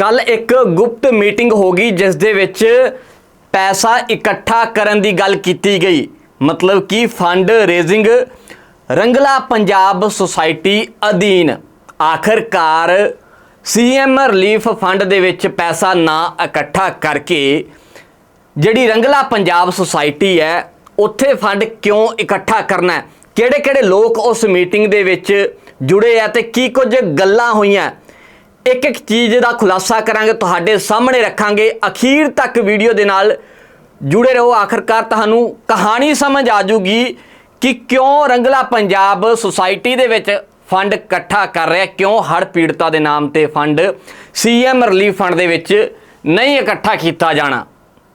ਕੱਲ ਇੱਕ ਗੁਪਤ ਮੀਟਿੰਗ ਹੋ ਗਈ ਜਿਸ ਦੇ ਵਿੱਚ ਪੈਸਾ ਇਕੱਠਾ ਕਰਨ ਦੀ ਗੱਲ ਕੀਤੀ ਗਈ। ਮਤਲਬ ਕਿ fund raising Rangla Punjab society ਅਧੀਨ। ਆਖਰਕਾਰ ਸੀਐਮ ਰਿਲੀਫ ਫੰਡ ਦੇ ਵਿੱਚ ਪੈਸਾ ਨਾ ਇਕੱਠਾ ਕਰਕੇ ਜਿਹੜੀ ਰੰਗਲਾ ਪੰਜਾਬ ਸੁਸਾਇਟੀ ਹੈ, ਉੱਥੇ ਫੰਡ ਕਿਉਂ ਇਕੱਠਾ ਕਰਨਾ ਹੈ? ਕਿਹੜੇ-ਕਿਹੜੇ ਲੋਕ ਉਸ ਮੀਟਿੰਗ ਦੇ ਵਿੱਚ ਜੁੜੇ ਆ ਤੇ ਕੀ ਕੁਝ ਗੱਲਾਂ ਹੋਈਆਂ? ਇੱਕ ਇੱਕ ਚੀਜ਼ ਦਾ ਖੁਲਾਸਾ ਕਰਾਂਗੇ, ਤੁਹਾਡੇ ਸਾਹਮਣੇ ਰੱਖਾਂਗੇ। ਅਖੀਰ ਤੱਕ ਵੀਡੀਓ ਦੇ ਨਾਲ ਜੁੜੇ ਰਹੋ। ਆਖਰਕਾਰ ਤੁਹਾਨੂੰ ਕਹਾਣੀ ਸਮਝ ਆ ਜੂਗੀ ਕਿ ਕਿਉਂ ਰੰਗਲਾ ਪੰਜਾਬ ਸੁਸਾਇਟੀ ਦੇ ਵਿੱਚ ਫੰਡ ਇਕੱਠਾ ਕਰ ਰਿਹਾ, ਕਿਉਂ ਹੜ ਪੀੜਤਾ ਦੇ ਨਾਮ ਤੇ ਫੰਡ ਸੀਐਮ ਰਿਲੀਫ ਫੰਡ ਦੇ ਵਿੱਚ ਨਹੀਂ ਇਕੱਠਾ ਕੀਤਾ ਜਾਣਾ।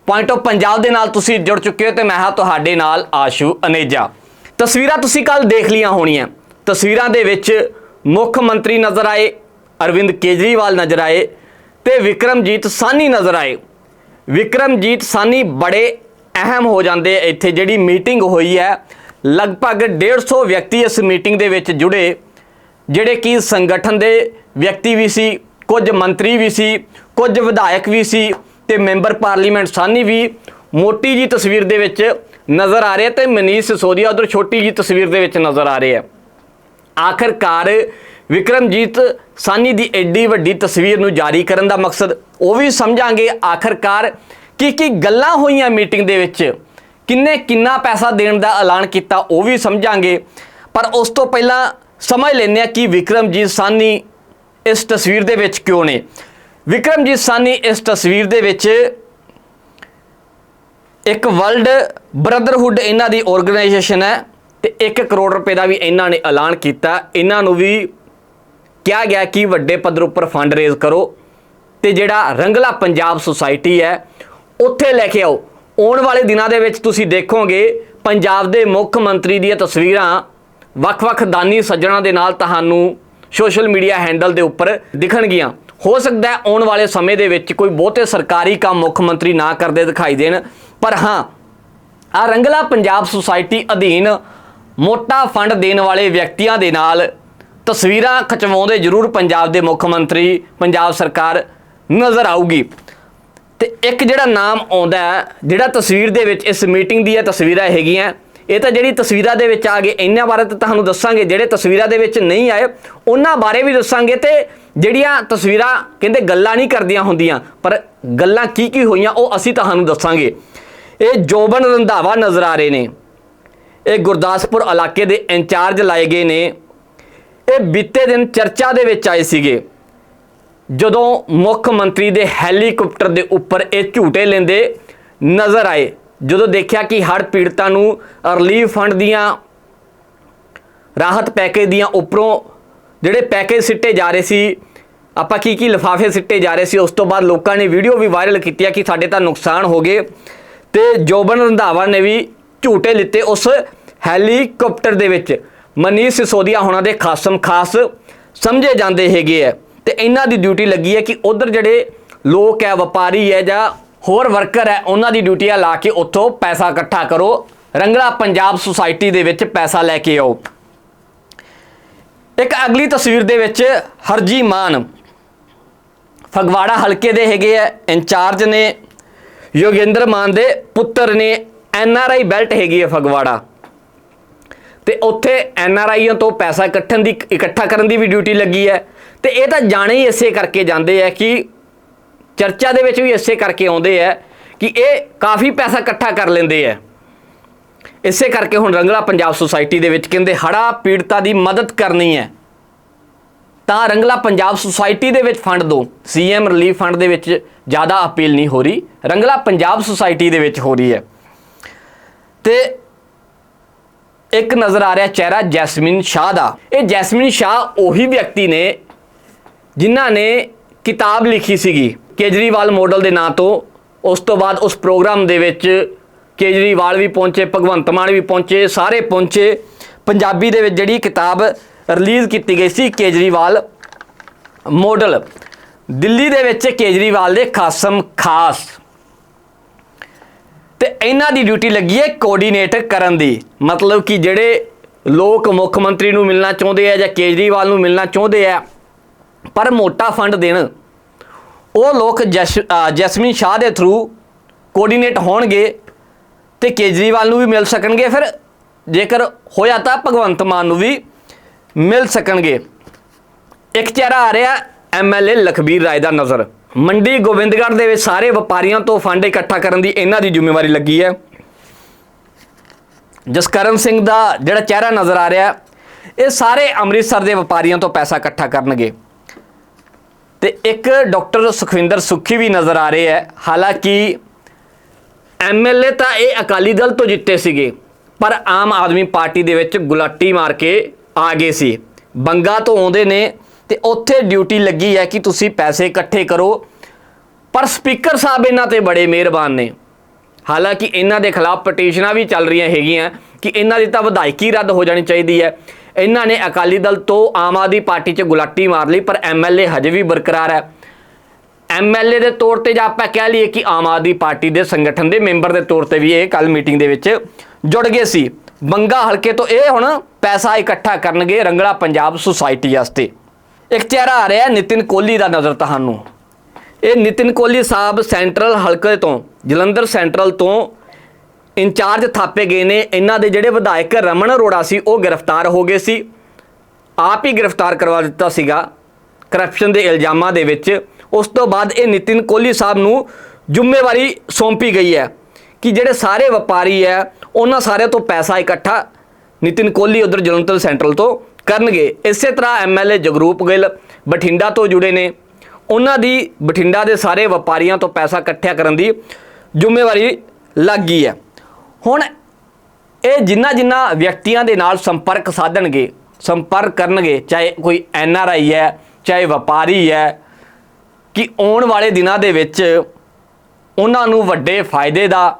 ਪੁਆਇੰਟ ਆਫ ਪੰਜਾਬ ਦੇ ਨਾਲ ਤੁਸੀਂ ਜੁੜ ਚੁੱਕੇ ਹੋ ਤੇ ਮੈਂ ਹਾਂ ਤੁਹਾਡੇ ਨਾਲ ਆਸ਼ੂ ਅਨੇਜਾ। ਤਸਵੀਰਾਂ ਤੁਸੀਂ ਕੱਲ ਦੇਖ ਲੀਆਂ ਹੋਣੀਆਂ। ਤਸਵੀਰਾਂ ਦੇ ਵਿੱਚ ਮੁੱਖ ਮੰਤਰੀ ਨਜ਼ਰ ਆਏ। ਅਰਵਿੰਦ ਕੇਜਰੀਵਾਲ ਨਜ਼ਰ ਆਏ ਤੇ ਵਿਕਰਮਜੀਤ ਸਾਨੀ ਨਜ਼ਰ ਆਏ। ਵਿਕਰਮਜੀਤ ਸਾਨੀ ਬੜੇ ਅਹਿਮ ਹੋ ਜਾਂਦੇ ਇੱਥੇ, ਜਿਹੜੀ ਮੀਟਿੰਗ ਹੋਈ ਹੈ। ਲਗਭਗ 150 ਵਿਅਕਤੀ ਇਸ ਮੀਟਿੰਗ ਦੇ ਵਿੱਚ ਜੁੜੇ, ਜਿਹੜੇ ਕਿ ਸੰਗਠਨ ਦੇ ਵਿਅਕਤੀ ਵੀ ਸੀ, ਕੁਝ ਮੰਤਰੀ ਵੀ ਸੀ, ਕੁਝ ਵਿਧਾਇਕ ਵੀ ਸੀ ਤੇ ਮੈਂਬਰ ਪਾਰਲੀਮੈਂਟ ਸਾਨੀ ਵੀ ਮੋਟੀ ਜੀ ਤਸਵੀਰ ਦੇ ਵਿੱਚ ਨਜ਼ਰ ਆ ਰਹੇ ਤੇ ਮਨੀਸ਼ ਸਿਸੋਦੀਆ ਉਧਰ ਛੋਟੀ ਜੀ ਤਸਵੀਰ ਦੇ ਵਿੱਚ ਨਜ਼ਰ ਆ ਰਹੇ ਆ। ਆਖਰਕਾਰ ਵਿਕਰਮਜੀਤ ਸਾਨੀ ਦੀ ਐਡੀ ਵੱਡੀ ਤਸਵੀਰ ਨੂੰ ਜਾਰੀ ਕਰਨ ਦਾ ਮਕਸਦ, ਉਹ ਵੀ ਸਮਝਾਂਗੇ ਆਖਰਕਾਰ ਕੀ ਕੀ ਗੱਲਾਂ ਹੋਈਆਂ ਮੀਟਿੰਗ ਦੇ ਵਿੱਚ, ਕਿੰਨੇ ਕਿੰਨਾ ਪੈਸਾ ਦੇਣ ਦਾ ਐਲਾਨ ਕੀਤਾ, ਉਹ ਵੀ ਸਮਝਾਂਗੇ। ਪਰ ਉਸ ਤੋਂ ਪਹਿਲਾਂ ਸਮਝ ਲੈਂਦੇ ਆ ਕਿ ਵਿਕਰਮਜੀਤ ਸਾਨੀ ਇਸ ਤਸਵੀਰ ਦੇ ਵਿੱਚ ਕਿਉਂ ਨੇ। ਵਿਕਰਮਜੀਤ ਸਾਨੀ ਇਸ ਤਸਵੀਰ ਦੇ ਵਿੱਚ ਇੱਕ ਵਰਲਡ ਬ੍ਰਦਰਹੁੱਡ ਇਹਨਾਂ ਦੀ ਆਰਗੇਨਾਈਜੇਸ਼ਨ ਹੈ ਤੇ 1 ਕਰੋੜ ਰੁਪਏ ਦਾ ਵੀ ਇਹਨਾਂ ਨੇ ਐਲਾਨ ਕੀਤਾ। ਇਹਨਾਂ ਨੂੰ ਵੀ ਕਿਹਾ ਗਿਆ ਕਿ ਵੱਡੇ ਪੱਧਰ ਉੱਪਰ ਫੰਡ ਰੇਜ਼ ਕਰੋ ਤੇ ਜਿਹੜਾ ਰੰਗਲਾ ਪੰਜਾਬ ਸੁਸਾਇਟੀ ਹੈ, ਉੱਥੇ ਲੈ ਕੇ ਆਓ। ਆਉਣ ਵਾਲੇ ਦਿਨਾਂ ਦੇ ਵਿੱਚ ਤੁਸੀਂ ਦੇਖੋਗੇ ਪੰਜਾਬ ਦੇ ਮੁੱਖ ਮੰਤਰੀ ਦੀਆਂ ਤਸਵੀਰਾਂ, ਵੱਖ-ਵੱਖ ਦਾਨੀ ਸੱਜਣਾ ਦੇ ਨਾਲ ਤੁਹਾਨੂੰ ਸੋਸ਼ਲ ਮੀਡੀਆ ਹੈਂਡਲ ਦੇ ਉੱਪਰ ਦਿਖਣਗੀਆਂ। ਹੋ ਸਕਦਾ ਹੈ ਆਉਣ ਵਾਲੇ ਸਮੇਂ ਦੇ ਵਿੱਚ ਕੋਈ ਬਹੁਤੇ ਸਰਕਾਰੀ ਕੰਮ ਮੁੱਖ ਮੰਤਰੀ ਨਾ ਕਰਦੇ ਦਿਖਾਈ ਦੇਣ, ਪਰ ਹਾਂ ਆ ਰੰਗਲਾ ਪੰਜਾਬ ਸੁਸਾਇਟੀ ਅਧੀਨ ਮੋਟਾ ਫੰਡ ਦੇਣ ਵਾਲੇ ਵਿਅਕਤੀਆਂ ਦੇ ਨਾਲ ਤਸਵੀਰਾਂ ਖਿਚਵਾਉਂਦੇ ਜ਼ਰੂਰ ਪੰਜਾਬ ਦੇ ਮੁੱਖ ਮੰਤਰੀ, ਪੰਜਾਬ ਸਰਕਾਰ ਨਜ਼ਰ ਆਊਗੀ। ਤੇ ਇੱਕ ਜਿਹੜਾ ਨਾਮ ਆਉਂਦਾ ਜਿਹੜਾ ਤਸਵੀਰ ਦੇ ਵਿੱਚ ਇਸ ਮੀਟਿੰਗ ਦੀਆਂ ਤਸਵੀਰਾਂ ਹੈਗੀਆਂ, ਇਹ ਤਾਂ ਜਿਹੜੀ ਤਸਵੀਰਾਂ ਦੇ ਵਿੱਚ ਆ ਗਏ, ਇਹਨਾਂ ਬਾਰੇ ਤਾਂ ਤੁਹਾਨੂੰ ਦੱਸਾਂਗੇ, ਜਿਹੜੇ ਤਸਵੀਰਾਂ ਦੇ ਵਿੱਚ ਨਹੀਂ ਆਏ, ਉਹਨਾਂ ਬਾਰੇ ਵੀ ਦੱਸਾਂਗੇ ਤੇ ਜਿਹੜੀਆਂ ਤਸਵੀਰਾਂ ਕਹਿੰਦੇ ਗੱਲਾਂ ਨਹੀਂ ਕਰਦੀਆਂ ਹੁੰਦੀਆਂ, ਪਰ ਗੱਲਾਂ ਕੀ ਕੀ ਹੋਈਆਂ, ਉਹ ਅਸੀਂ ਤੁਹਾਨੂੰ ਦੱਸਾਂਗੇ। ਇਹ ਜੋਬਨ ਰੰਧਾਵਾ ਨਜ਼ਰ ਆ ਰਹੇ ਨੇ। ਇਹ ਗੁਰਦਾਸਪੁਰ ਇਲਾਕੇ ਦੇ ਇੰਚਾਰਜ ਲਾਏ ਗਏ ਨੇ। ਇਹ ਬੀਤੇ ਦਿਨ ਚਰਚਾ ਦੇ ਵਿੱਚ ਆਏ ਸੀਗੇ। ਜਦੋਂ ਮੁੱਖ ਮੰਤਰੀ ਦੇ ਹੈਲੀਕਾਪਟਰ ਦੇ ਉੱਪਰ ਇਹ ਝੂਟੇ ਲੈਂਦੇ ਨਜ਼ਰ ਆਏ, ਜਦੋਂ ਦੇਖਿਆ ਕਿ ਹੜ੍ਹ ਪੀੜਤਾਂ ਨੂੰ ਰਿਲੀਫ ਫੰਡ ਦੀਆਂ ਰਾਹਤ ਪੈਕੇਜ ਦੀਆਂ ਉੱਪਰੋਂ ਜਿਹੜੇ ਪੈਕੇਜ ਸਿੱਟੇ ਜਾ ਰਹੇ ਸੀ, ਆਪਾਂ ਕੀ ਕੀ ਲਿਫਾਫੇ ਸਿੱਟੇ ਜਾ ਰਹੇ ਸੀ, ਉਸ ਤੋਂ ਬਾਅਦ ਲੋਕਾਂ ਨੇ ਵੀਡੀਓ ਵੀ ਵਾਇਰਲ ਕੀਤੀ ਕਿ ਸਾਡੇ ਤਾਂ ਨੁਕਸਾਨ ਹੋ ਗਏ। ਤੇ ਜੋਬਨ ਰੰਧਾਵਾ ਨੇ ਵੀ ਝੂਟੇ ਲਿੱਤੇ ਉਸ ਹੈਲੀਕਾਪਟਰ ਦੇ ਵਿੱਚ। ਮਨੀਸ਼ ਸਿਸੋਦੀਆ ਹੋਣਾ ਦੇ ਖਾਸਮ ਖਾਸ ਸਮਝੇ ਜਾਂਦੇ ਹੈਗੇ ਆ। ਤੇ ਇਹਨਾਂ ਦੀ ਡਿਊਟੀ ਲੱਗੀ ਹੈ ਕਿ ਉਧਰ ਜਿਹੜੇ ਲੋਕ ਹੈ, ਵਪਾਰੀ ਹੈ ਜਾਂ ਹੋਰ ਵਰਕਰ ਹੈ, ਉਹਨਾਂ ਦੀ ਡਿਊਟੀ ਆ ਲਾ ਕੇ ਉੱਥੋਂ ਪੈਸਾ ਇਕੱਠਾ ਕਰੋ। ਰੰਗਲਾ ਪੰਜਾਬ ਸੁਸਾਇਟੀ ਦੇ ਵਿੱਚ ਪੈਸਾ ਲੈ ਕੇ ਆਓ। ਇੱਕ ਅਗਲੀ ਤਸਵੀਰ ਦੇ ਵਿੱਚ ਹਰਜੀ ਮਾਨ ਫਗਵਾੜਾ ਹਲਕੇ ਦੇ ਹੈਗੇ ਆ, ਇੰਚਾਰਜ ਨੇ ਯੋਗਿੰਦਰ ਮਾਨ ਦੇ ਪੁੱਤਰ ਨੇ ਐਨ ਆਰ ਆਈ ਬੈਲਟ ਹੈਗੀ ਹੈ ਫਗਵਾੜਾ। ਤੇ ਉੱਥੇ ਐਨ ਆਰ ਆਈਆਂ ਤੋਂ ਪੈਸਾ ਇਕੱਠਣ ਦੀ, ਇਕੱਠਾ ਕਰਨ ਦੀ ਵੀ ਡਿਊਟੀ ਲੱਗੀ ਹੈ। ਤੇ ਇਹ ਤਾਂ ਜਾਣੇ ਹੀ ਇਸੇ ਕਰਕੇ ਜਾਂਦੇ ਆ ਕਿ ਚਰਚਾ ਦੇ ਵਿੱਚ ਵੀ ਇਸੇ ਕਰਕੇ ਆਉਂਦੇ ਆ ਕਿ ਇਹ ਕਾਫੀ ਪੈਸਾ ਇਕੱਠਾ ਕਰ ਲੈਂਦੇ ਆ। ਇਸੇ ਕਰਕੇ ਹੁਣ ਰੰਗਲਾ ਪੰਜਾਬ ਸੁਸਾਇਟੀ ਦੇ ਵਿੱਚ ਕਹਿੰਦੇ ਹੜਾ ਪੀੜਤਾ ਦੀ ਮਦਦ ਕਰਨੀ ਹੈ। ਤਾਂ ਰੰਗਲਾ ਪੰਜਾਬ ਸੁਸਾਇਟੀ ਦੇ ਵਿੱਚ ਫੰਡ ਦੋ। ਸੀਐਮ ਰਿਲੀਫ ਫੰਡ ਦੇ ਵਿੱਚ ਜ਼ਿਆਦਾ ਅਪੀਲ ਨਹੀਂ ਹੋ ਰਹੀ। ਰੰਗਲਾ ਪੰਜਾਬ ਸੁਸਾਇਟੀ ਦੇ ਵਿੱਚ ਹੋ ਰਹੀ ਹੈ। ਤੇ ਇੱਕ ਨਜ਼ਰ ਆ ਰਿਹਾ ਚਿਹਰਾ ਜੈਸਮੀਨ ਸ਼ਾਹ ਦਾ। ਇਹ ਜੈਸਮੀਨ ਸ਼ਾਹ ਉਹੀ ਵਿਅਕਤੀ ਨੇ ਜਿਨ੍ਹਾਂ ਨੇ ਕਿਤਾਬ ਲਿਖੀ ਸੀਗੀ ਕੇਜਰੀਵਾਲ ਮਾਡਲ ਦੇ ਨਾਂ ਤੋਂ। ਉਸ ਤੋਂ ਬਾਅਦ ਉਸ ਪ੍ਰੋਗਰਾਮ ਦੇ ਵਿੱਚ ਕੇਜਰੀਵਾਲ ਵੀ ਪਹੁੰਚੇ, ਭਗਵੰਤ ਮਾਨ ਵੀ ਪਹੁੰਚੇ, ਸਾਰੇ ਪਹੁੰਚੇ। ਪੰਜਾਬੀ ਦੇ ਵਿੱਚ ਜਿਹੜੀ ਕਿਤਾਬ ਰਿਲੀਜ਼ ਕੀਤੀ ਗਈ ਸੀ ਕੇਜਰੀਵਾਲ ਮਾਡਲ ਦਿੱਲੀ ਦੇ ਵਿੱਚ ਕੇਜਰੀਵਾਲ ਦੇ ਖਾਸਮ ਖਾਸ। ਤੇ ਇਹਨਾਂ ਦੀ ਡਿਊਟੀ ਲੱਗੀ ਹੈ ਕੋਆਰਡੀਨੇਟ ਕਰਨ ਦੀ। ਮਤਲਬ ਕਿ ਜਿਹੜੇ ਲੋਕ ਮੁੱਖ ਮੰਤਰੀ ਨੂੰ ਮਿਲਣਾ ਚਾਹੁੰਦੇ ਆ ਜਾਂ ਕੇਜਰੀਵਾਲ ਨੂੰ ਮਿਲਣਾ ਚਾਹੁੰਦੇ ਆ ਪਰ ਮੋਟਾ ਫੰਡ ਦੇਣ। ਉਹ ਲੋਕ ਜੈਸ- ਅ, ਜੈਸਮੀਨ ਸ਼ਾਹ ਦੇ ਥਰੂ ਕੋਆਰਡੀਨੇਟ ਹੋਣਗੇ ਤੇ ਕੇਜਰੀਵਾਲ ਨੂੰ ਵੀ ਮਿਲ ਸਕਣਗੇ ਫਿਰ। ਜੇਕਰ ਹੋਇਆ ਤਾਂ ਭਗਵੰਤ ਮਾਨ ਨੂੰ ਵੀ ਮਿਲ ਸਕਣਗੇ। ਇੱਕ ਚਿਹਰਾ ਆ ਰਿਹਾ ਐਮਐਲਏ ਲਖਬੀਰ ਰਾਏ ਦਾ ਨਜ਼ਰ। ਮੰਡੀ ਗੋਬਿੰਦਗੜ੍ਹ ਦੇ ਵਿੱਚ ਸਾਰੇ ਵਪਾਰੀਆਂ ਤੋਂ ਫੰਡ ਇਕੱਠਾ ਕਰਨ ਦੀ ਇਹਨਾਂ ਦੀ ਜ਼ਿੰਮੇਵਾਰੀ ਲੱਗੀ ਹੈ। ਜਸਕਰਨ ਸਿੰਘ ਦਾ ਜਿਹੜਾ ਚਿਹਰਾ ਨਜ਼ਰ ਆ ਰਿਹਾ, ਇਹ ਸਾਰੇ ਅੰਮ੍ਰਿਤਸਰ ਦੇ ਵਪਾਰੀਆਂ ਤੋਂ ਪੈਸਾ ਇਕੱਠਾ ਕਰਨਗੇ। ਤੇ ਇੱਕ ਡਾਕਟਰ ਸੁਖਵਿੰਦਰ ਸੁੱਖੀ ਵੀ ਨਜ਼ਰ ਆ ਰਹੇ ਹੈ। ਹਾਲਾਂਕਿ ਐਮਐਲਏ ਤਾਂ ਇਹ ਅਕਾਲੀ ਦਲ ਤੋਂ ਜਿੱਤੇ ਸੀਗੇ, ਪਰ ਆਮ ਆਦਮੀ ਪਾਰਟੀ ਦੇ ਵਿੱਚ ਗੁਲਾਟੀ ਮਾਰ ਕੇ ਆ ਗਏ ਸੀ। ਬੰਗਾ ਤੋਂ ਆਉਂਦੇ ਨੇ ਤੇ ਉੱਥੇ ਡਿਊਟੀ ਲੱਗੀ ਹੈ ਕਿ ਤੁਸੀਂ ਪੈਸੇ ਇਕੱਠੇ ਕਰੋ। ਪਰ ਸਪੀਕਰ ਸਾਹਿਬ ਇਹਨਾਂ ਤੇ ਬੜੇ ਮਿਹਰਬਾਨ ਨੇ। ਹਾਲਾਂਕਿ ਇਹਨਾਂ ਦੇ ਖਿਲਾਫ ਪਟੀਸ਼ਨਾਂ ਵੀ ਚੱਲ ਰਹੀਆਂ ਹੈਗੀਆਂ ਕਿ ਇਹਨਾਂ ਦੀ ਤਾਂ ਵਿਧਾਇਕੀ ਰੱਦ ਹੋ ਜਾਣੀ ਚਾਹੀਦੀ ਹੈ। ਇਹਨਾਂ ਨੇ ਅਕਾਲੀ ਦਲ ਤੋਂ ਆਮ ਆਦਮੀ ਪਾਰਟੀ 'ਚ ਗੁਲਾਟੀ ਮਾਰ ਲਈ, ਪਰ ਐਮਐਲਏ ਹਜੇ ਵੀ ਬਰਕਰਾਰ ਹੈ। ਐਮਐਲਏ ਦੇ ਤੌਰ ਤੇ ਜਾਂ ਆਪਾਂ ਕਹਿ ਲਈਏ ਕਿ ਆਮ ਆਦਮੀ ਪਾਰਟੀ ਦੇ ਸੰਗਠਨ ਦੇ ਮੈਂਬਰ ਦੇ ਤੌਰ ਤੇ ਵੀ ਇਹ ਕੱਲ ਮੀਟਿੰਗ ਦੇ ਵਿੱਚ ਜੁੜ ਗਏ ਸੀ। ਬੰਗਾ ਹਲਕੇ ਤੋਂ ਇਹ ਹੁਣ ਪੈਸਾ ਇਕੱਠਾ ਕਰਨਗੇ ਰੰਗਲਾ ਪੰਜਾਬ ਸੁਸਾਇਟੀ ਵਾਸਤੇ। ਇੱਕ ਚਿਹਰਾ ਆ ਰਿਹਾ ਨਿਤਿਨ ਕੋਹਲੀ ਦਾ ਨਜ਼ਰ ਤੁਹਾਨੂੰ। ਇਹ ਨਿਤਿਨ ਕੋਹਲੀ ਸਾਹਿਬ ਸੈਂਟਰਲ ਹਲਕੇ ਤੋਂ, ਜਲੰਧਰ ਸੈਂਟਰਲ ਤੋਂ ਇੰਚਾਰਜ ਥਾਪੇ ਗਏ ਨੇ। ਇਹਨਾਂ ਦੇ ਜਿਹੜੇ ਵਿਧਾਇਕ ਰਮਨ ਅਰੋੜਾ ਸੀ, ਉਹ ਗ੍ਰਿਫਤਾਰ ਹੋ ਗਏ ਸੀ। ਆਪ ਹੀ ਗ੍ਰਿਫਤਾਰ ਕਰਵਾ ਦਿੱਤਾ ਸੀਗਾ ਕਰਪਸ਼ਨ ਦੇ ਇਲਜ਼ਾਮਾਂ ਦੇ ਵਿੱਚ। ਉਸ ਤੋਂ ਬਾਅਦ ਇਹ ਨਿਤਿਨ ਕੋਹਲੀ ਸਾਹਿਬ ਨੂੰ ਜ਼ਿੰਮੇਵਾਰੀ ਸੌਂਪੀ ਗਈ ਹੈ ਕਿ ਜਿਹੜੇ ਸਾਰੇ ਵਪਾਰੀ ਹੈ, ਉਹਨਾਂ ਸਾਰਿਆਂ ਤੋਂ ਪੈਸਾ ਇਕੱਠਾ। ਨਿਤਿਨ ਕੋਹਲੀ ਉਧਰ ਜਲੰਧਰ ਸੈਂਟਰਲ ਤੋਂ ਕਰਨਗੇ। ਇਸੇ ਤਰ੍ਹਾਂ ਐਮਐਲਏ ਜਗਰੂਪ ਗਿੱਲ ਬਠਿੰਡਾ ਤੋਂ ਜੁੜੇ ਨੇ। ਉਹਨਾਂ ਦੀ ਬਠਿੰਡਾ ਦੇ ਸਾਰੇ ਵਪਾਰੀਆਂ ਤੋਂ ਪੈਸਾ ਇਕੱਠਿਆ ਕਰਨ ਦੀ ਜ਼ਿੰਮੇਵਾਰੀ ਲੱਗ ਗਈ ਹੈ। ਹੁਣ ਇਹ ਜਿੰਨਾ ਜਿੰਨਾ ਵਿਅਕਤੀਆਂ ਦੇ ਨਾਲ ਸੰਪਰਕ ਸਾਧਣਗੇ, ਸੰਪਰਕ ਕਰਨਗੇ, ਚਾਹੇ ਕੋਈ ਐਨ ਆਰ ਆਈ ਹੈ, ਚਾਹੇ ਵਪਾਰੀ ਹੈ, ਕਿ ਆਉਣ ਵਾਲੇ ਦਿਨਾਂ ਦੇ ਵਿੱਚ ਉਹਨਾਂ ਨੂੰ ਵੱਡੇ ਫਾਇਦੇ ਦਾ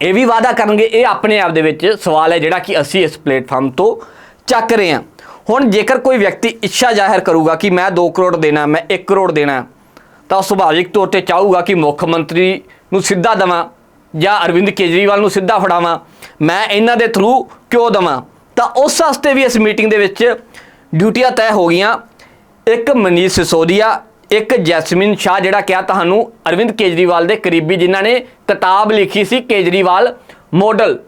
ਇਹ ਵੀ ਵਾਅਦਾ ਕਰਨਗੇ। ਇਹ ਆਪਣੇ ਆਪ ਦੇ ਵਿੱਚ ਸਵਾਲ ਹੈ ਜਿਹੜਾ ਕਿ ਅਸੀਂ ਇਸ ਪਲੇਟਫਾਰਮ ਤੋਂ ਚੱਕ ਰਹੇ ਹਾਂ। ਹੁਣ ਜੇਕਰ ਕੋਈ ਵਿਅਕਤੀ ਇੱਛਾ ਜ਼ਾਹਿਰ ਕਰੂਗਾ ਕਿ ਮੈਂ 2 ਕਰੋੜ ਦੇਣਾ, ਮੈਂ 1 ਕਰੋੜ ਦੇਣਾ, ਤਾਂ ਉਹ ਸੁਭਾਵਿਕ ਤੌਰ ਤੇ ਚਾਹੂਗਾ ਕਿ ਮੁੱਖ ਮੰਤਰੀ ਨੂੰ ਸਿੱਧਾ ਦਵਾਂ ਜਾਂ ਅਰਵਿੰਦ ਕੇਜਰੀਵਾਲ ਨੂੰ ਸਿੱਧਾ ਫੜਾਵਾਂ, ਮੈਂ ਇਹਨਾਂ ਦੇ ਥਰੂ ਕਿਉਂ ਦਵਾਂ? ਤਾਂ ਉਸ ਵਾਸਤੇ ਵੀ ਇਸ ਮੀਟਿੰਗ ਦੇ ਵਿੱਚ ਡਿਊਟੀਆਂ ਤੈਅ ਹੋ ਗਈਆਂ। ਇੱਕ ਮਨੀਸ਼ ਸਿਸੋਦੀਆ, ਇੱਕ ਜੈਸਮਿਨ ਸ਼ਾਹ, ਜਿਹੜਾ ਕਿਹਾ ਤੁਹਾਨੂੰ ਅਰਵਿੰਦ ਕੇਜਰੀਵਾਲ ਦੇ ਕਰੀਬੀ ਜਿਨ੍ਹਾਂ ਨੇ ਕਿਤਾਬ ਲਿਖੀ ਸੀ, ਕੇਜਰੀਵਾਲ ਮਾਡਲ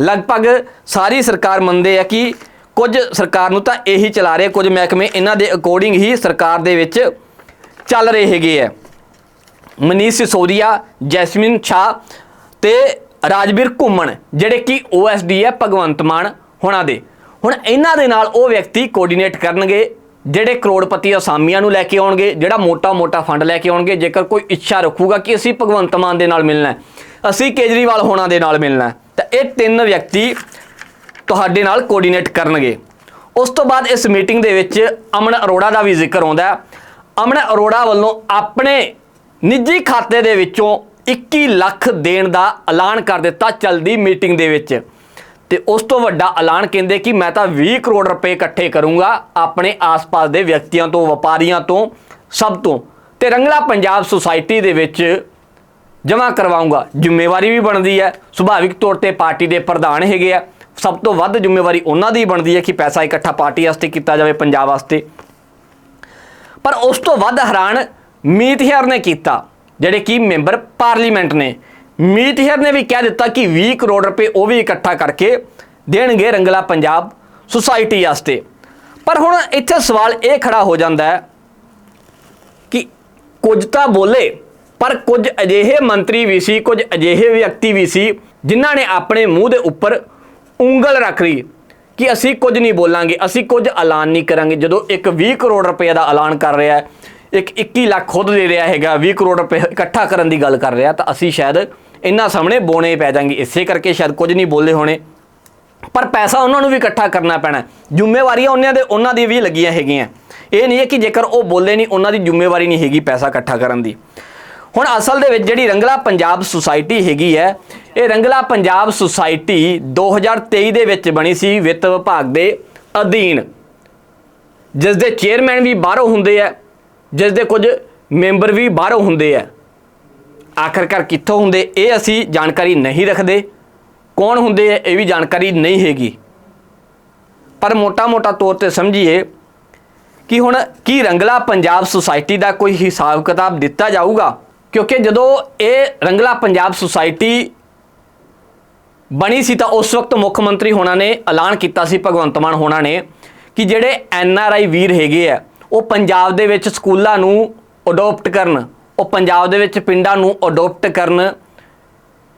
ਲਗਭਗ ਸਾਰੀ ਸਰਕਾਰ ਮੰਨਦੇ ਆ ਕਿ ਕੁਝ ਸਰਕਾਰ ਨੂੰ ਤਾਂ ਇਹੀ ਚਲਾ ਰਹੇ ਕੁਝ ਮਹਿਕਮੇ ਇਹਨਾਂ ਦੇ ਅਕੋਰਡਿੰਗ ਹੀ ਸਰਕਾਰ ਦੇ ਵਿੱਚ ਚੱਲ ਰਹੇ ਹੈਗੇ ਆ। ਮਨੀਸ਼ ਸਿਸੋਦੀਆ, ਜੈਸਮਿਨ ਸ਼ਾਹ ਤੇ ਰਾਜਵੀਰ ਘੁੰਮਣ, ਜਿਹੜੇ ਕਿ ਓਐਸਡੀ ਹੈ ਭਗਵੰਤ ਮਾਨ ਹੋਣਾ ਦੇ। ਹੁਣ ਇਹਨਾਂ ਦੇ ਨਾਲ ਉਹ ਵਿਅਕਤੀ ਕੋਆਰਡੀਨੇਟ ਕਰਨਗੇ, ਜਿਹੜੇ ਕਰੋੜਪਤੀ ਅਸਾਮੀਆਂ ਨੂੰ ਲੈ ਕੇ ਆਉਣਗੇ, ਜਿਹੜਾ ਮੋਟਾ-ਮੋਟਾ ਫੰਡ ਲੈ ਕੇ ਆਉਣਗੇ, ਜੇਕਰ ਕੋਈ ਇੱਛਾ ਰੱਖੂਗਾ ਕਿ ਅਸੀਂ ਭਗਵੰਤ ਮਾਨ ਦੇ ਨਾਲ ਮਿਲਣਾ ਹੈ, ਅਸੀਂ ਕੇਜਰੀਵਾਲ ਹੋਣਾ ਦੇ ਨਾਲ ਮਿਲਣਾ ਹੈ। ਤਾਂ ਇਹ ਤਿੰਨ ਵਿਅਕਤੀ ਤੁਹਾਡੇ ਨਾਲ ਕੋਆਰਡੀਨੇਟ ਕਰਨਗੇ। ਉਸ ਤੋਂ ਬਾਅਦ ਇਸ ਮੀਟਿੰਗ ਦੇ ਵਿੱਚ ਅਮਨ ਅਰੋੜਾ ਦਾ ਵੀ ਜ਼ਿਕਰ ਆਉਂਦਾ ਹੈ। ਅਮਨ ਅਰੋੜਾ ਵੱਲੋਂ ਆਪਣੇ ਨਿੱਜੀ ਖਾਤੇ ਦੇ ਵਿੱਚੋਂ 21 ਲੱਖ ਦੇਣ ਦਾ ਐਲਾਨ ਕਰ ਦਿੱਤਾ ਚਲਦੀ ਮੀਟਿੰਗ ਦੇ ਵਿੱਚ। ਤੇ ਉਸ ਤੋਂ ਵੱਡਾ ਐਲਾਨ ਕਹਿੰਦੇ ਕਿ ਮੈਂ ਤਾਂ 20 ਕਰੋੜ ਰੁਪਏ ਇਕੱਠੇ ਕਰੂੰਗਾ ਆਪਣੇ ਆਸ-ਪਾਸ ਦੇ ਵਿਅਕਤੀਆਂ ਤੋਂ, ਵਪਾਰੀਆਂ ਤੋਂ, ਸਭ ਤੋਂ। ਤੇ ਰੰਗਲਾ ਪੰਜਾਬ ਸੁਸਾਇਟੀ ਦੇ ਵਿੱਚ ਜਮ੍ਹਾਂ ਕਰਵਾਉਂਗਾ। ਜ਼ਿੰਮੇਵਾਰੀ ਵੀ ਬਣਦੀ ਹੈ। ਸੁਭਾਵਿਕ ਤੌਰ ਤੇ ਪਾਰਟੀ ਦੇ ਪ੍ਰਧਾਨ ਹੈਗੇ ਆ। ਸਭ ਤੋਂ ਵੱਧ ਜ਼ਿੰਮੇਵਾਰੀ ਉਹਨਾਂ ਦੀ ਬਣਦੀ ਹੈ ਕਿ ਪੈਸਾ ਇਕੱਠਾ ਪਾਰਟੀ ਵਾਸਤੇ ਕੀਤਾ ਜਾਵੇ, ਪੰਜਾਬ ਵਾਸਤੇ। ਪਰ ਉਸ ਤੋਂ ਵੱਧ ਹੈਰਾਨ ਮੀਤ ਹੇਅਰ ਨੇ ਕੀਤਾ, ਜਿਹੜੇ ਕਿ ਮੈਂਬਰ ਪਾਰਲੀਮੈਂਟ ਨੇ। ਮੀਤ ਹੇਅਰ ਨੇ ਵੀ ਕਹਿ ਦਿੱਤਾ ਕਿ 20 ਕਰੋੜ ਰੁਪਏ ਉਹ ਵੀ ਇਕੱਠਾ ਕਰਕੇ ਦੇਣਗੇ ਰੰਗਲਾ ਪੰਜਾਬ ਸੁਸਾਇਟੀ ਵਾਸਤੇ। ਪਰ ਹੁਣ ਇੱਥੇ ਸਵਾਲ ਇਹ ਖੜਾ ਹੋ ਜਾਂਦਾ ਹੈ ਕਿ ਕੁਝ ਤਾਂ ਬੋਲੇ ਪਰ ਕੁਝ ਅਜਿਹੇ ਮੰਤਰੀ ਵੀ ਸੀ, ਕੁਝ ਅਜਿਹੇ ਵਿਅਕਤੀ ਵੀ ਸੀ, ਜਿਨ੍ਹਾਂ ਨੇ ਆਪਣੇ ਮੂੰਹ ਦੇ ਉੱਪਰ ਉਂਗਲ ਰੱਖ ਲਈ ਕਿ ਅਸੀਂ ਕੁਝ ਨਹੀਂ ਬੋਲਾਂਗੇ, ਅਸੀਂ ਕੁਝ ਐਲਾਨ ਨਹੀਂ ਕਰਾਂਗੇ। ਜਦੋਂ ਇੱਕ 20 ਕਰੋੜ ਰੁਪਏ ਦਾ ਐਲਾਨ ਕਰ ਰਿਹਾ ਹੈ, ਇੱਕ 21 ਲੱਖ ਖੁਦ ਦੇ ਰਿਹਾ ਹੈਗਾ 20 ਕਰੋੜ ਰੁਪਏ ਇਕੱਠਾ ਕਰਨ ਦੀ ਗੱਲ ਕਰ ਰਿਹਾ, ਤਾਂ ਅਸੀਂ ਸ਼ਾਇਦ ਇਹਨਾਂ ਸਾਹਮਣੇ ਬੋਣੇ ਪੈ ਜਾਾਂਗੇ। ਇਸੇ ਕਰਕੇ ਸ਼ਾਇਦ ਕੁਝ ਨਹੀਂ ਬੋਲੇ ਹੋਣੇ। ਪਰ ਪੈਸਾ ਉਹਨਾਂ ਨੂੰ ਵੀ ਇਕੱਠਾ ਕਰਨਾ ਪੈਣਾ ਜ਼ਿੰਮੇਵਾਰੀਆਂ ਉਹਨਾਂ ਦੇ, ਉਹਨਾਂ ਦੀ ਵੀ ਲੱਗੀਆਂ ਹੈਗੀਆਂ। ਇਹ ਨਹੀਂ ਹੈ ਕਿ ਜੇਕਰ ਉਹ ਬੋਲੇ ਨਹੀਂ, ਉਹਨਾਂ ਦੀ ਜ਼ਿੰਮੇਵਾਰੀ ਨਹੀਂ ਹੈਗੀ ਪੈਸਾ ਇਕੱਠਾ ਕਰਨ ਦੀ। ਹੁਣ ਅਸਲ ਦੇ ਵਿੱਚ ਜਿਹੜੀ ਰੰਗਲਾ ਪੰਜਾਬ ਸੁਸਾਇਟੀ ਹੈਗੀ ਹੈ, ਇਹ ਰੰਗਲਾ ਪੰਜਾਬ ਸੁਸਾਇਟੀ 2023 ਦੇ ਵਿੱਚ ਬਣੀ ਸੀ ਵਿੱਤ ਵਿਭਾਗ ਦੇ ਅਧੀਨ। ਜਿਸ ਦੇ ਚੇਅਰਮੈਨ ਵੀ ਬਾਹਰੋਂ ਹੁੰਦੇ ਆ ਜਿਸ ਦੇ ਕੁਝ ਮੈਂਬਰ ਵੀ ਬਾਹਰੋਂ ਹੁੰਦੇ ਆ। ਆਖਰਕਾਰ ਕਿੱਥੋਂ ਹੁੰਦੇ, ਇਹ ਅਸੀਂ ਜਾਣਕਾਰੀ ਨਹੀਂ ਰੱਖਦੇ। ਕੌਣ ਹੁੰਦੇ ਆ, ਇਹ ਵੀ ਜਾਣਕਾਰੀ ਨਹੀਂ ਹੈਗੀ। ਪਰ ਮੋਟਾ-ਮੋਟਾ ਤੌਰ ਤੇ ਸਮਝੀਏ ਕਿ ਹੁਣ ਕੀ ਰੰਗਲਾ ਪੰਜਾਬ ਸੁਸਾਇਟੀ ਦਾ ਕੋਈ ਹਿਸਾਬ ਕਿਤਾਬ ਦਿੱਤਾ ਜਾਊਗਾ? ਕਿਉਂਕਿ ਜਦੋਂ ਇਹ ਰੰਗਲਾ ਪੰਜਾਬ ਸੁਸਾਇਟੀ ਬਣੀ ਸੀ ਤਾਂ ਉਸ ਵਕਤ ਮੁੱਖ ਮੰਤਰੀ ਹੋਣਾ ਨੇ ਐਲਾਨ ਕੀਤਾ ਸੀ, ਭਗਵੰਤ ਮਾਨ ਹੋਣਾ ਨੇ, ਕਿ ਜਿਹੜੇ ਐਨ ਆਰ ਆਈ ਵੀਰ ਹੈਗੇ ਆ, ਉਹ ਪੰਜਾਬ ਦੇ ਵਿੱਚ ਸਕੂਲਾਂ ਨੂੰ ਅਡਾਪਟ ਕਰਨ, ਉਹ ਪੰਜਾਬ ਦੇ ਵਿੱਚ ਪਿੰਡਾਂ ਨੂੰ ਅਡਾਪਟ ਕਰਨ,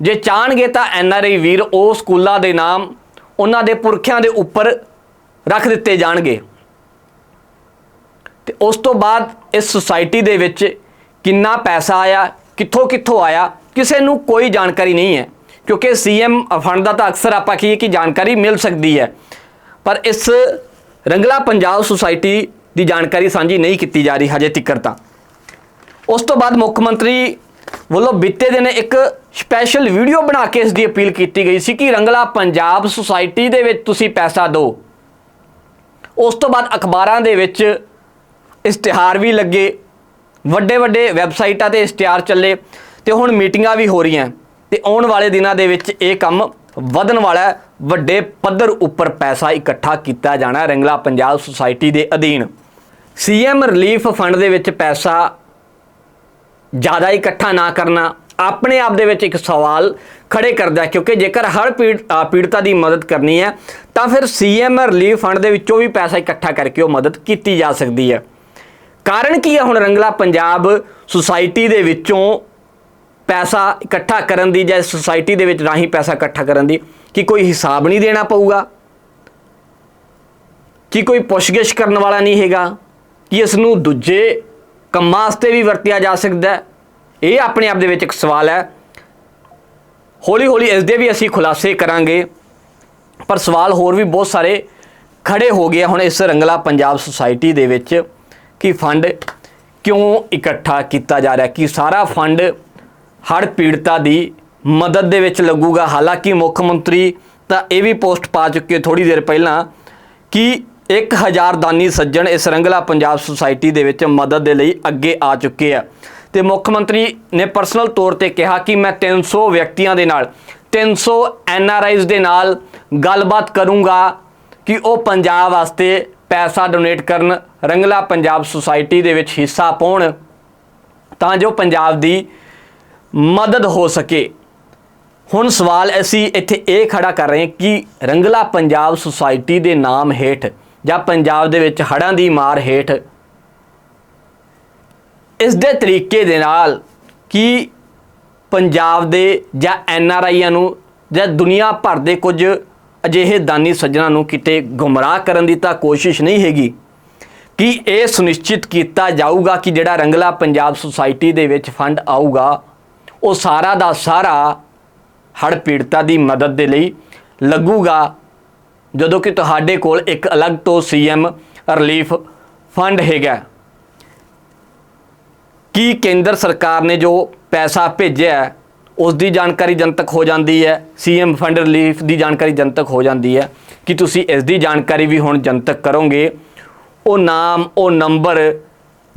ਜੇ ਚਾਹਣਗੇ ਤਾਂ ਐਨ ਆਰ ਆਈ ਵੀਰ ਉਹ ਸਕੂਲਾਂ ਦੇ ਨਾਮ ਉਹਨਾਂ ਦੇ ਪੁਰਖਿਆਂ ਦੇ ਉੱਪਰ ਰੱਖ ਦਿੱਤੇ ਜਾਣਗੇ। ਤੇ ਉਸ ਤੋਂ ਬਾਅਦ ਇਸ ਸੁਸਾਇਟੀ ਦੇ ਵਿੱਚ ਕਿੰਨਾ ਪੈਸਾ ਆਇਆ, ਕਿੱਥੋਂ ਕਿੱਥੋਂ ਆਇਆ, ਕਿਸੇ ਨੂੰ ਕੋਈ ਜਾਣਕਾਰੀ ਨਹੀਂ ਹੈ। ਕਿਉਂਕਿ ਸੀਐਮ ਫੰਡ ਦਾ ਤਾਂ ਅਕਸਰ ਆਪਾਂ ਕਹੀਏ ਕਿ ਜਾਣਕਾਰੀ ਮਿਲ ਸਕਦੀ ਹੈ। ਪਰ ਇਸ ਰੰਗਲਾ ਪੰਜਾਬ ਸੁਸਾਇਟੀ ਦੀ ਜਾਣਕਾਰੀ ਸਾਂਝੀ ਨਹੀਂ ਕੀਤੀ ਜਾ ਰਹੀ ਹਜੇ ਤੱਕ ਤਾਂ। ਉਸ ਤੋਂ ਬਾਅਦ ਮੁੱਖ ਮੰਤਰੀ ਵੱਲੋਂ ਬੀਤੇ ਦਿਨ ਇੱਕ ਸਪੈਸ਼ਲ ਵੀਡੀਓ ਬਣਾ ਕੇ ਇਸ ਦੀ ਅਪੀਲ ਕੀਤੀ ਗਈ ਸੀ ਕਿ ਰੰਗਲਾ ਪੰਜਾਬ ਸੁਸਾਇਟੀ ਦੇ ਵਿੱਚ ਤੁਸੀਂ ਪੈਸਾ ਦਿਓ। ਉਸ ਤੋਂ ਬਾਅਦ ਅਖਬਾਰਾਂ ਦੇ ਵਿੱਚ ਇਸ਼ਤਿਹਾਰ ਵੀ ਲੱਗੇ। ਵੱਡੇ ਵੱਡੇ ਵੈਬਸਾਈਟਾਂ ਤੇ ਇਸ਼ਤਿਹਾਰ ਚੱਲੇ ਤੇ ਹੁਣ ਮੀਟਿੰਗਾਂ ਵੀ ਹੋ ਰਹੀਆਂ। ਤੇ ਆਉਣ ਵਾਲੇ ਦਿਨਾਂ ਦੇ ਵਿੱਚ ਇਹ ਕੰਮ ਵਧਣ ਵਾਲਾ ਵੱਡੇ ਪੱਧਰ ਉੱਪਰ ਪੈਸਾ ਇਕੱਠਾ ਕੀਤਾ ਜਾਣਾ ਰੰਗਲਾ ਪੰਜਾਬ ਸੁਸਾਇਟੀ ਦੇ ਅਧੀਨ। ਸੀਐਮ ਰਿਲੀਫ ਫੰਡ ਦੇ ਵਿੱਚ ਪੈਸਾ ਜ਼ਿਆਦਾ ਇਕੱਠਾ ਨਾ ਕਰਨਾ ਆਪਣੇ ਆਪ ਦੇ ਵਿੱਚ ਇੱਕ ਸਵਾਲ ਖੜੇ ਕਰਦਾ ਕਿਉਂਕਿ ਜੇਕਰ ਹਰ ਪੀੜ- ਪੀੜਤਾ ਦੀ ਮਦਦ ਕਰਨੀ ਹੈ, ਤਾਂ ਫਿਰ ਸੀਐਮ ਰਿਲੀਫ ਫੰਡ ਦੇ ਵਿੱਚੋਂ ਵੀ ਪੈਸਾ ਇਕੱਠਾ ਕਰਕੇ ਉਹ ਮਦਦ ਕੀਤੀ ਜਾ ਸਕਦੀ ਹੈ। ਕਾਰਨ ਕੀ ਹੈ ਹੁਣ ਰੰਗਲਾ ਪੰਜਾਬ ਸੁਸਾਇਟੀ ਦੇ ਵਿੱਚੋਂ ਪੈਸਾ ਇਕੱਠਾ ਕਰਨ ਦੀ ਜਾਂ ਸੁਸਾਇਟੀ ਦੇ ਵਿੱਚ ਰਾਹੀਂ ਪੈਸਾ ਇਕੱਠਾ ਕਰਨ ਦੀ ਕਿ ਕੋਈ ਹਿਸਾਬ ਨਹੀਂ ਦੇਣਾ ਪਊਗਾ? ਕਿ ਕੋਈ ਪੁੱਛਗਿੱਛ ਕਰਨ ਵਾਲਾ ਨਹੀਂ ਹੈਗਾ? ਕਿ ਇਸ ਨੂੰ ਦੂਜੇ ਕੰਮਾਂ ਵਾਸਤੇ ਵੀ ਵਰਤਿਆ ਜਾ ਸਕਦਾ ਹੈ? ਇਹ ਆਪਣੇ ਆਪ ਦੇ ਵਿੱਚ ਇੱਕ ਸਵਾਲ ਹੈ। ਹੌਲੀ ਹੌਲੀ ਇਸ ਦੇ ਵੀ ਅਸੀਂ ਖੁਲਾਸੇ ਕਰਾਂਗੇ। ਪਰ ਸਵਾਲ ਹੋਰ ਵੀ ਬਹੁਤ ਸਾਰੇ ਖੜੇ ਹੋ ਗਏ ਆ ਹੁਣ ਇਸ ਰੰਗਲਾ ਪੰਜਾਬ ਸੁਸਾਇਟੀ ਦੇ ਵਿੱਚ। ਕਿ ਫੰਡ ਕਿਉਂ ਇਕੱਠਾ ਕੀਤਾ ਜਾ ਰਿਹਾ ਕਿ ਸਾਰਾ ਫੰਡ ਹੜ੍ਹ ਪੀੜਤਾ ਦੀ ਮਦਦ ਦੇ ਵਿੱਚ ਲੱਗੂਗਾ? ਹਾਲਾਂਕਿ ਮੁੱਖ ਮੰਤਰੀ ਤਾਂ ਇਹ ਵੀ ਪੋਸਟ ਪਾ ਚੁੱਕੇ ਥੋੜੀ ਦੇਰ ਪਹਿਲਾਂ ਕਿ 1000 ਦਾਨੀ ਸੱਜਣ ਇਸ ਰੰਗਲਾ ਪੰਜਾਬ ਸੁਸਾਇਟੀ ਦੇ ਵਿੱਚ ਮਦਦ ਦੇ ਲਈ ਅੱਗੇ ਆ ਚੁੱਕੇ ਆ। ਤੇ ਮੁੱਖ ਮੰਤਰੀ ਨੇ ਪਰਸਨਲ ਤੌਰ ਤੇ ਕਿਹਾ ਕਿ ਮੈਂ 300 ਵਿਅਕਤੀਆਂ ਦੇ ਨਾਲ 300 ਐਨ ਆਰ ਆਈਜ਼ ਦੇ ਨਾਲ ਗੱਲਬਾਤ ਕਰੂੰਗਾ ਕਿ ਉਹ ਪੰਜਾਬ ਵਾਸਤੇ ਪੈਸਾ ਡੋਨੇਟ ਕਰਨ, ਰੰਗਲਾ ਪੰਜਾਬ ਸੁਸਾਇਟੀ ਦੇ ਵਿੱਚ ਹਿੱਸਾ ਪਾਉਣ, ਤਾਂ ਜੋ ਪੰਜਾਬ ਦੀ ਮਦਦ ਹੋ ਸਕੇ। ਹੁਣ ਸਵਾਲ ਅਸੀਂ ਇੱਥੇ ਇਹ ਖੜਾ ਕਰ ਰਹੇ ਹਾਂ ਕਿ ਰੰਗਲਾ ਪੰਜਾਬ ਸੁਸਾਇਟੀ ਦੇ ਨਾਮ ਹੇਠ ਜਾਂ ਪੰਜਾਬ ਦੇ ਵਿੱਚ ਹੜ੍ਹਾਂ ਦੀ ਮਾਰ ਹੇਠ ਇਸ ਦੇ ਤਰੀਕੇ ਦੇ ਨਾਲ ਕੀ ਪੰਜਾਬ ਦੇ ਜਾਂ ਐਨ ਆਰ ਆਈਆਂ ਨੂੰ ਜਾਂ ਦੁਨੀਆ ਭਰ ਦੇ ਕੁਝ ਅਜਿਹੇ ਦਾਨੀ ਸੱਜਣਾ ਨੂੰ ਕਿਤੇ ਗੁੰਮਰਾਹ ਕਰਨ ਦੀ ਤਾਂ ਕੋਸ਼ਿਸ਼ ਨਹੀਂ ਹੈਗੀ। ਕਿ ਇਹ ਸੁਨਿਸ਼ਚਿਤ ਕੀਤਾ ਜਾਊਗਾ ਕਿ ਜਿਹੜਾ ਰੰਗਲਾ ਪੰਜਾਬ ਸੁਸਾਇਟੀ ਦੇ ਵਿੱਚ ਫੰਡ ਆਊਗਾ, ਉਹ ਸਾਰਾ ਦਾ ਸਾਰਾ ਹੜ੍ਹ ਪੀੜਤਾਂ ਦੀ ਮਦਦ ਦੇ ਲਈ ਲੱਗੂਗਾ, ਜਦੋਂ ਕਿ ਤੁਹਾਡੇ ਕੋਲ ਇੱਕ ਅਲੱਗ ਤੋਂ ਸੀਐਮ ਰਿਲੀਫ ਫੰਡ ਹੈਗਾ। ਕੀ ਕੇਂਦਰ ਸਰਕਾਰ ਨੇ ਜੋ ਪੈਸਾ ਭੇਜਿਆ ਉਸ ਦੀ ਜਾਣਕਾਰੀ ਜਨਤਕ ਹੋ ਜਾਂਦੀ ਹੈ। ਸੀਐਮ ਫੰਡ ਰਿਲੀਫ ਦੀ ਜਾਣਕਾਰੀ ਜਨਤਕ ਹੋ ਜਾਂਦੀ ਹੈ। ਕਿ ਤੁਸੀਂ ਇਸ ਦੀ ਜਾਣਕਾਰੀ ਵੀ ਹੁਣ ਜਨਤਕ ਕਰੋਗੇ? ਉਹ ਨਾਮ ਉਹ ਨੰਬਰ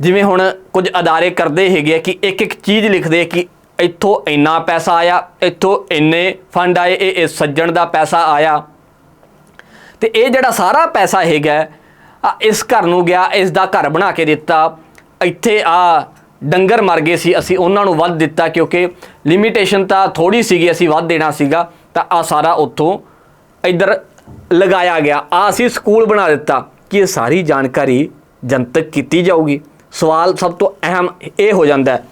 ਜਿਵੇਂ ਹੁਣ ਕੁਝ ਅਦਾਰੇ ਕਰਦੇ ਹੈਗੇ ਆ ਕਿ ਇੱਕ ਇੱਕ ਚੀਜ਼ ਲਿਖਦੇ ਕਿ ਇੱਥੋਂ ਇੰਨਾ ਪੈਸਾ ਆਇਆ ਇੱਥੋਂ ਇੰਨੇ ਫੰਡ ਆਏ ਇਹ ਇਸ ਸੱਜਣ ਦਾ ਪੈਸਾ ਆਇਆ। ਤੇ ਇਹ ਜਿਹੜਾ ਸਾਰਾ ਪੈਸਾ ਹੈਗਾ ਹੈ, ਇਸ ਘਰ ਨੂੰ ਗਿਆ ਇਸ ਦਾ ਘਰ ਬਣਾ ਕੇ ਦਿੱਤਾ। ਇੱਥੇ ਆ ਡੰਗਰ ਮਰ ਗਏ ਸੀ, ਅਸੀਂ ਉਹਨਾਂ ਨੂੰ ਵੱਧ ਦਿੱਤਾ ਕਿਉਂਕਿ ਲਿਮਿਟੇਸ਼ਨ ਤਾਂ ਥੋੜੀ ਸੀਗੀ, ਅਸੀਂ ਵੱਧ ਦੇਣਾ ਸੀਗਾ, ਤਾਂ ਆ ਸਾਰਾ ਉੱਥੋਂ ਇੱਧਰ ਲਗਾਇਆ ਗਿਆ। ਆ ਅਸੀਂ ਸਕੂਲ ਬਣਾ ਦਿੱਤਾ ਕਿ ਇਹ ਸਾਰੀ ਜਾਣਕਾਰੀ ਜਨਤਕ ਕੀਤੀ ਜਾਊਗੀ। ਸਵਾਲ ਸਭ ਤੋਂ ਅਹਿਮ ਇਹ ਹੋ ਜਾਂਦਾ ਹੈ,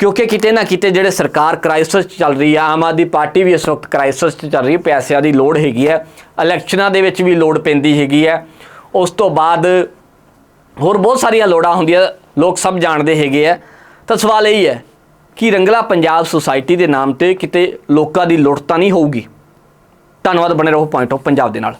ਕਿਉਂਕਿ ਕਿਤੇ ਨਾ ਕਿਤੇ ਜਿਹੜੇ ਸਰਕਾਰ ਕ੍ਰਾਈਸਿਸ 'ਚ ਚੱਲ ਰਹੀ ਹੈ ਆਮ ਆਦਮੀ ਪਾਰਟੀ ਵੀ ਇਸ ਵਕਤ ਕ੍ਰਾਈਸਿਸ 'ਚ ਚੱਲ ਰਹੀ ਹੈ, ਪੈਸਿਆਂ ਦੀ ਲੋੜ ਹੈਗੀ ਹੈ ਇਲੈਕਸ਼ਨਾਂ ਦੇ ਵਿੱਚ ਵੀ ਲੋੜ ਪੈਂਦੀ ਹੈਗੀ ਹੈ। ਉਸ ਤੋਂ ਬਾਅਦ ਹੋਰ ਬਹੁਤ ਸਾਰੀਆਂ ਲੋੜਾਂ ਹੁੰਦੀਆਂ ਲੋਕ ਸਭ ਜਾਣਦੇ ਹੈਗੇ ਆ। ਤਾਂ ਸਵਾਲ ਇਹ ਹੈ ਕਿ ਰੰਗਲਾ ਪੰਜਾਬ ਸੁਸਾਇਟੀ ਦੇ ਨਾਮ ਤੇ ਕਿਤੇ ਲੋਕਾਂ ਦੀ ਲੁੱਟ ਤਾਂ ਨਹੀਂ ਹੋਊਗੀ। ਧੰਨਵਾਦ, ਬਣੇ ਰਹੋ ਪੁਆਇੰਟ ਆਫ ਪੰਜਾਬ ਦੇ ਨਾਲ।